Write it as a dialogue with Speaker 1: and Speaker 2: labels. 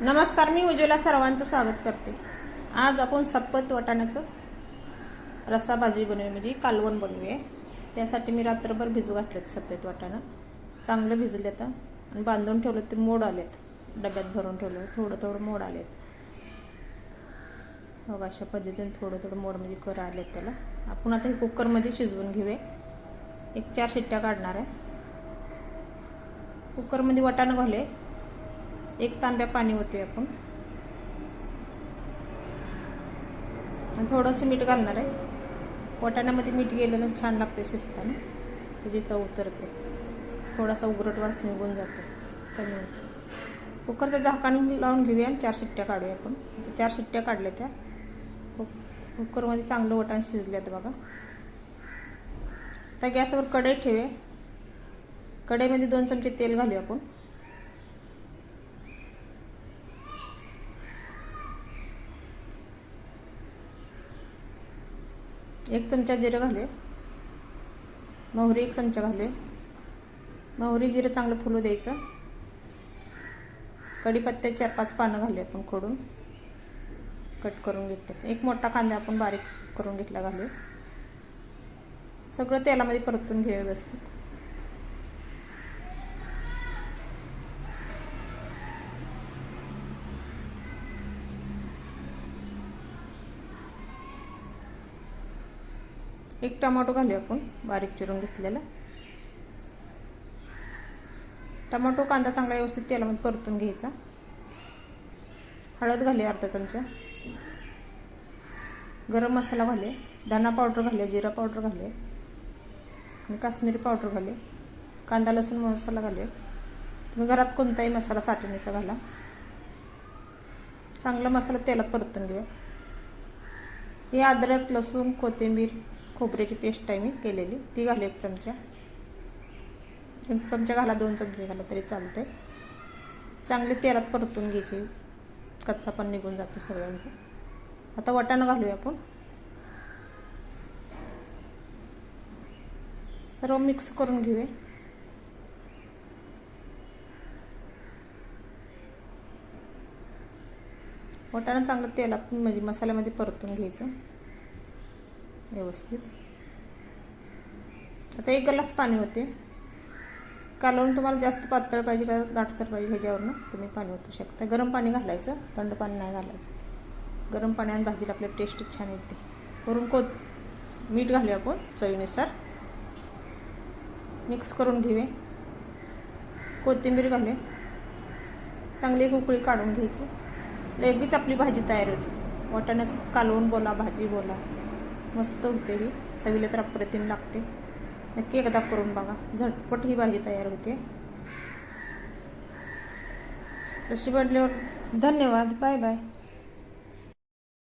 Speaker 1: नमस्कार मी उज्ज्वला सर्वांचं स्वागत करते. आज आपण सपत वाटाण्याचं रस्सा भाजी बनवूया म्हणजे कालवण बनवूया. त्यासाठी मी रात्रभर भिजू घातलेत सफेद वाटाणा. चांगलं भिजले आता. आणि बांधून ठेवलं ते मोड आलेत. डब्यात भरून ठेवलं थोडं थोडं मोड आलेत. मग अशा पद्धतीने थोडं थोडं मोड म्हणजे कर आलेत त्याला. आपण आता हे कुकरमध्ये शिजवून घेऊया. एक चार शिट्ट्या काढणार आहे. कुकरमध्ये वाटाणं घाले एक तांब्या पाणी होते आपण. आणि थोडंसं मीठ घालणार आहे. वाटाण्यामध्ये मीठ गेलेलं छान लागते शिजताना. त्याची चव उतरते. थोडासा उघरट वास निघून जातो. कमी होतो. कुकरचं झाकण लावून घेऊया आणि चार शिट्ट्या काढूया आपण. चार शिट्ट्या काढल्या त्या. कुकरमध्ये चांगलं वटाण शिजल्यात बघा. आता गॅसवर कढई ठेवूया. कढईमध्ये दोन चमचे तेल घालूया आपण. एक चमचा जिरं घालूया मोहरी एक चमचा घालूया मोहरी जिरं चांगलं फुलू द्यायचं. कढीपत्त्यात चार पाच पानं घालूया आपण खोडून. कट करून घेतले एक मोठा कांदा आपण बारीक करून घेतला घालूया सगळं तेलामध्ये परतून घेऊया व्यवस्थित. एक टमाटो घालूया आपण बारीक चिरून घेतलेला. टमाटो कांदा चांगला व्यवस्थित तेलामध्ये परतून घ्यायचा. हळद घालूया अर्धा चमचा. गरम मसाला घाले धना पावडर घालूया जिरा पावडर घालूया. आणि काश्मीरी पावडर घालूया. कांदा लसूण मसाला घालूया. तुम्ही घरात कोणताही मसाला साठवण्याचा घाला. चांगला मसाला तेलात परतून घेऊया. हे अद्रक लसूण कोथिंबीर खोबऱ्याची पेस्ट आहे मी केलेली. ती घालू एक चमचा. एक चमचा घाला दोन चमचे घाला तरी चालते चांगले तेलात परतून घ्यायचे. कच्चा पण निघून जातो सगळ्यांचा. आता वाटाणा घालूया आपण. सर्व मिक्स करून घेऊया. वाटाणा चांगलं तेलात म्हणजे मसाल्यामध्ये परतून घ्यायचं. व्यवस्थित. आता एक ग्लास पाणी होते. कालवून तुम्हाला जास्त पातळ पाहिजे का दाटसर पाहिजे ह्याच्यावरनं? तुम्ही पाणी ओतू शकता. गरम पाणी घालायचं थंड पाणी नाही घालायचं. गरम पाण्याने भाजीला आपल्या टेस्ट छान येते. वरून कोत मीठ घालूया आपण चवीनुसार. मिक्स करून घेऊया. कोथिंबीर घालूया. चांगली एक उकळी काढून घ्यायची. लगेच आपली भाजी तयार होते. वाटाण्याचं कालवून बोला भाजी बोला. मस्त होते ही चवीला तर अप्रतिम लागते. नक्की एकदा करून बघा. झटपट ही भाजी तयार होते. तशी बनल्यावर धन्यवाद. Bye bye.